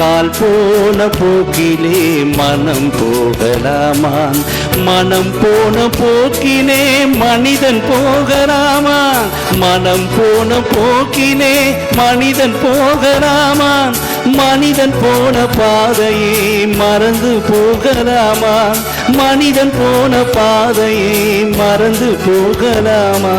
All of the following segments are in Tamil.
கால் போன போக்கிலே மனம் போகலாமான் மனம் போன போக்கினே மனிதன் போகலாமா மனம் போன போக்கினே மனிதன் போகலாமான் மனிதன் போன பாதையை மறந்து போகலாமா மனிதன் போன பாதையை மறந்து போகலாமா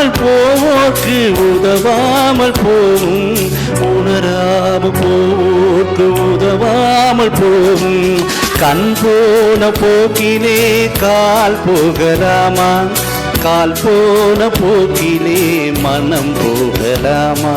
உதவாமல் போவோர்க்கு உதவாமல் போகும். உணராமல் போவோர்க்கு உதவாமல் போகும். கண் போன போக்கிலே கால் போகலாமா? கால் போன போக்கிலே மனம் போகலாமா?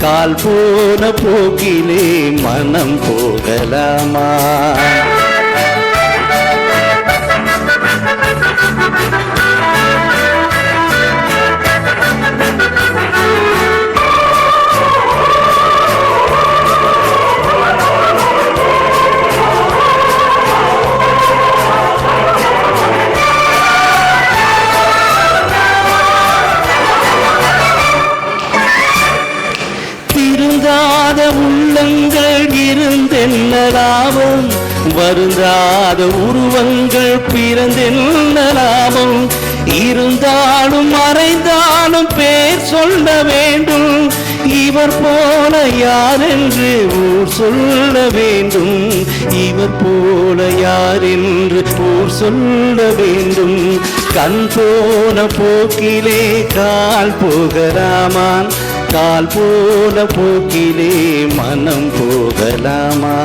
கால் போன போக்கிலே மனம் போகலாமா? உள்ளங்கள் இருந்தென்ன லாபம் வருந்தாத உருவங்கள் பிறந்தென்ன லாபம் இருந்தாலும் மறைந்தாலும் பேர் சொல்ல வேண்டும். இவர் போல யார் என்று ஊர் சொல்ல வேண்டும். இவர் போல யார் என்று ஊர் சொல்ல வேண்டும். கண் போன போக்கிலே கால் போகலாமான் கால் போல போக்கிலே மனம் போகலாமா?